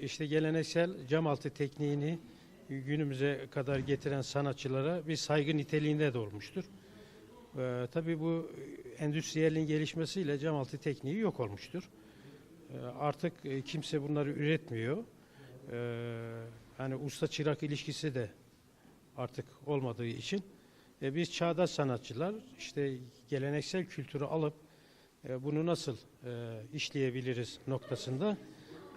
işte geleneksel cam altı tekniğini günümüze kadar getiren sanatçılara bir saygı niteliğinde de olmuştur. Ee, tabii bu endüstriyelin gelişmesiyle cam altı tekniği yok olmuştur. Ee, artık e, kimse bunları üretmiyor. Ee, hani usta çırak ilişkisi de artık olmadığı için e, biz çağdaş sanatçılar işte geleneksel kültürü alıp e, bunu nasıl e, işleyebiliriz noktasında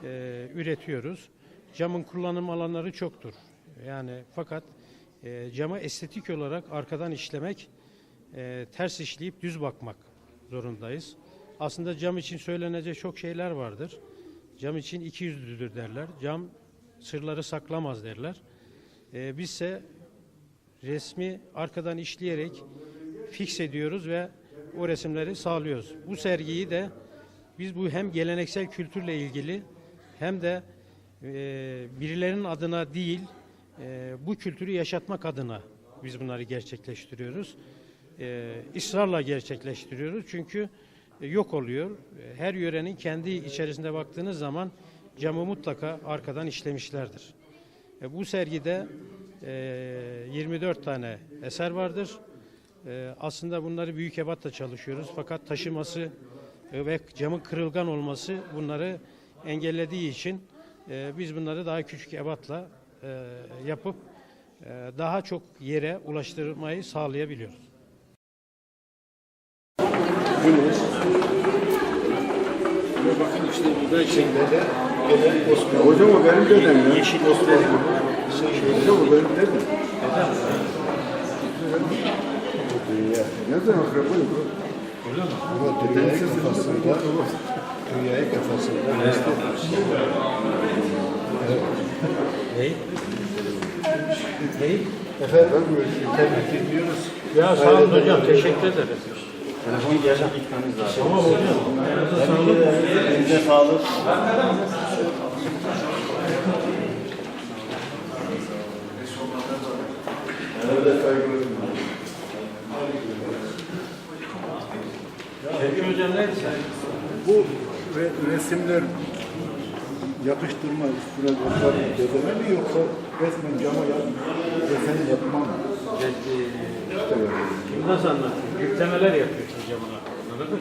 e, üretiyoruz. Camın kullanım alanları çoktur. Yani fakat e, camı estetik olarak arkadan işlemek, e, ters işleyip düz bakmak zorundayız. Aslında cam için söylenecek çok şeyler vardır. Cam için iki yüzlüdür derler. Cam sırları saklamaz derler. E, bizse resmi arkadan işleyerek fix ediyoruz ve o resimleri sağlıyoruz. Bu sergiyi de biz bu hem geleneksel kültürle ilgili hem de e, birilerinin adına değil e, bu kültürü yaşatmak adına biz bunları gerçekleştiriyoruz. E, ısrarla gerçekleştiriyoruz çünkü e, yok oluyor. E, Her yörenin kendi içerisinde baktığınız zaman camı mutlaka arkadan işlemişlerdir. E, bu sergide e, 24 tane eser vardır. E, aslında bunları büyük ebatla çalışıyoruz fakat taşıması e, ve camın kırılgan olması bunları engellediği için e, biz bunları daha küçük ebatla e, yapıp e, daha çok yere ulaştırmayı sağlayabiliyoruz. Bakın işte burada içinde de gelen Osmanlı. Hocam o benim dedem ya. Yeşil Osmanlı. Hocam o benim dedem. Dünya. Ne zaman akrabayım? Öyle mi? Ama dünyayı kafasında, dünyayı kafasında Ney? Ney? Efendim? Tebrik ediyoruz. Ya sağ olun hocam teşekkür ederim. Telefon geldi gitmemiz lazım. Tamam hocam. Ayağınıza sağlık. Elinize sağlık. Sevgi hocam neydi Bu re resimler yapıştırma üstüne yapar dedeme mi yoksa resmen cama yap, desen yapma mı? İşte yani. Şimdi nasıl anlatayım? Yüklemeler yapıyorsun camına. Anladın mı?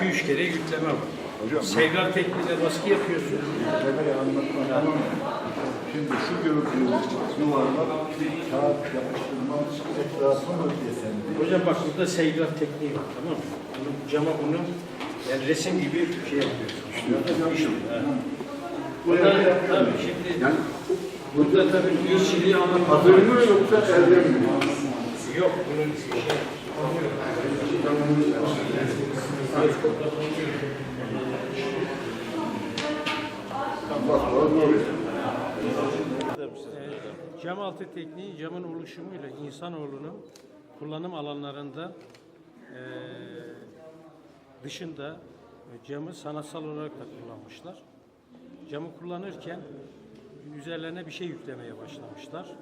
2-3 kere yükleme var. Hocam, Sevgar tekniğiyle baskı yapıyorsun. Demeyi anlatmam tamam mı? Şimdi şu gördüğünüz yuvarlak kağıt yapıştırma etrafı mı diye. Hocam bak burada sevgar tekniği var tamam mı? Bunu, cama bunu yani resim gibi şey yapıyorsun. İşte. Burada tabii şimdi Yani burada tabii işçiliği anlatmak hazır mı yoksa elde mi? Yok bunun şey. Ee, Cam altı tekniği camın oluşumuyla insanoğlunun kullanım alanlarında eee, dışında camı sanatsal olarak da kullanmışlar. Camı kullanırken üzerlerine bir şey yüklemeye başlamışlar.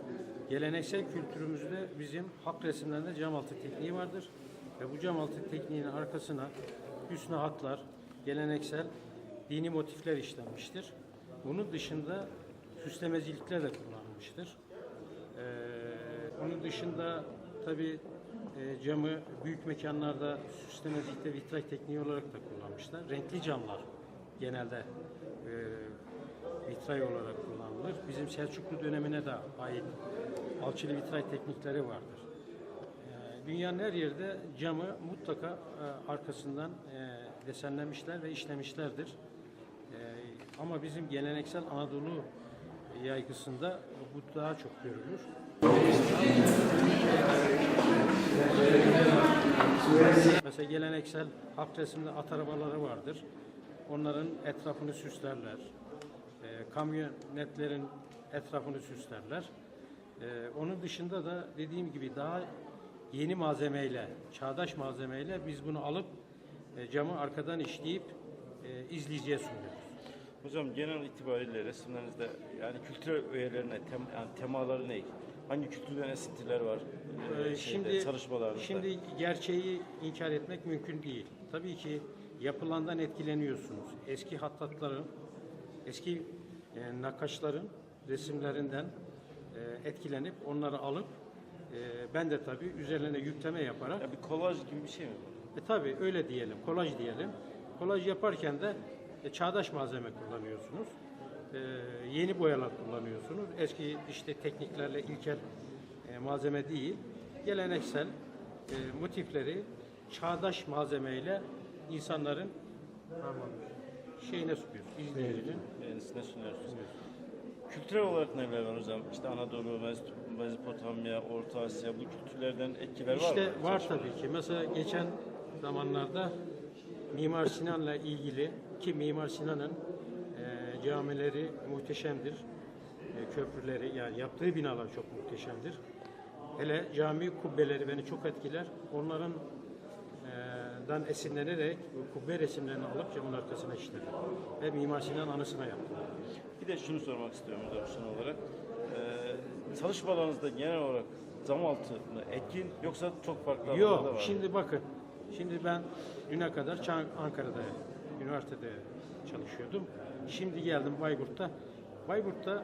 Geleneksel kültürümüzde bizim halk resimlerinde cam altı tekniği vardır. Ve bu cam altı tekniğinin arkasına hüsnü hatlar, geleneksel dini motifler işlenmiştir. Bunun dışında süslemecilikler de kullanılmıştır. Ee, onun dışında tabi camı büyük mekanlarda süslemecilikte vitray tekniği olarak da kullanmışlar. Renkli camlar genelde e, vitray olarak kullanılır. Bizim Selçuklu dönemine de ait alçılı vitray teknikleri vardır. Ee, Dünyanın her yerde camı mutlaka e, arkasından e, desenlemişler ve işlemişlerdir. Ee, ama bizim geleneksel Anadolu yaygısında bu daha çok görülür. Mesela geleneksel halk resimde at arabaları vardır. Onların etrafını süslerler. Ee, kamyonetlerin etrafını süslerler. Ee, onun dışında da dediğim gibi daha yeni malzemeyle, çağdaş malzemeyle biz bunu alıp e, camı arkadan işleyip e, izleyiciye sunuyoruz. Hocam genel itibariyle resimlerinizde yani kültürel öğelerine, tem, yani temaları ne? Hangi kültürden esintiler var? Ee, Ee, şeyde, şimdi çalışmalarınızda. şimdi gerçeği inkar etmek mümkün değil. Tabii ki yapılandan etkileniyorsunuz. Eski hattatların, eski e, nakkaşların resimlerinden e, etkilenip onları alıp e, ben de tabii üzerine yükleme yaparak Ya bir kolaj gibi bir şey mi e tabi öyle diyelim, kolaj diyelim. Kolaj yaparken de e, çağdaş malzeme kullanıyorsunuz. E, yeni boyalar kullanıyorsunuz. Eski işte tekniklerle ilkel e, malzeme değil. Geleneksel e, motifleri çağdaş malzemeyle insanların aman, şeyine sunuyoruz, izleyicinin. Kendisine sunuyorsunuz. Kültürel olarak neler var hocam? İşte Anadolu, Mes- Mezopotamya, Orta Asya bu kültürlerden etkiler var mı? İşte var tabii ki. Mesela geçen zamanlarda Mimar Sinan'la ilgili ki Mimar Sinan'ın camileri muhteşemdir. E, köprüleri yani yaptığı binalar çok muhteşemdir. Hele cami kubbeleri beni çok etkiler. Onların e, dan esinlenerek kubbe resimlerini alıp camın arkasına işledim. Ve Mimar Sinan anısına yaptım. Bir de şunu sormak istiyorum hocam son olarak. Ee, çalışmalarınızda genel olarak zam altı mı etkin yoksa çok farklı alanlarda var Yok, mı? şimdi bakın. Şimdi ben düne kadar Çan- Ankara'da, üniversitede çalışıyordum. Şimdi geldim Bayburt'ta. Bayburt'ta hı,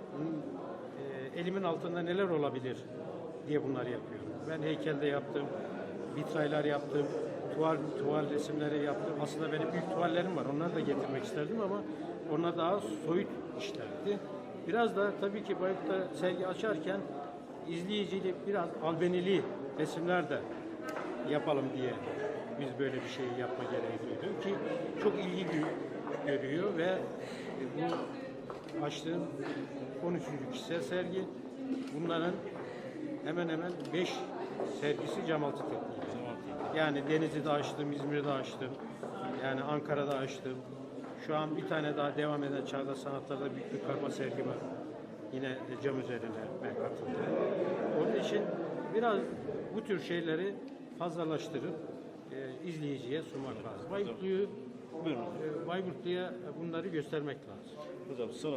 e, elimin altında neler olabilir diye bunları yapıyorum. Ben heykelde yaptım, vitraylar yaptım, tuval, tuval resimleri yaptım. Aslında benim büyük tuvallerim var. Onları da getirmek isterdim ama onlar daha soyut işlerdi. Biraz da tabii ki Bayburt'ta sergi açarken izleyicili biraz albenili resimler de yapalım diye biz böyle bir şey yapma gereği duyduk ki çok ilgi görüyor ve bu açtığım 13. kişisel sergi bunların hemen hemen 5 sergisi Camaltı tekniği. Yani Denizli'de açtım, İzmir'de açtım, yani Ankara'da açtım. Şu an bir tane daha devam eden Çağdaş Sanatlar'da büyük bir karma sergi var. Yine cam üzerine ben katıldım. Onun için biraz bu tür şeyleri fazlalaştırıp e, izleyiciye sunmak lazım. Bayburtlu'yu Buyurun. Bayburtlu'ya bunları göstermek lazım. Hocam son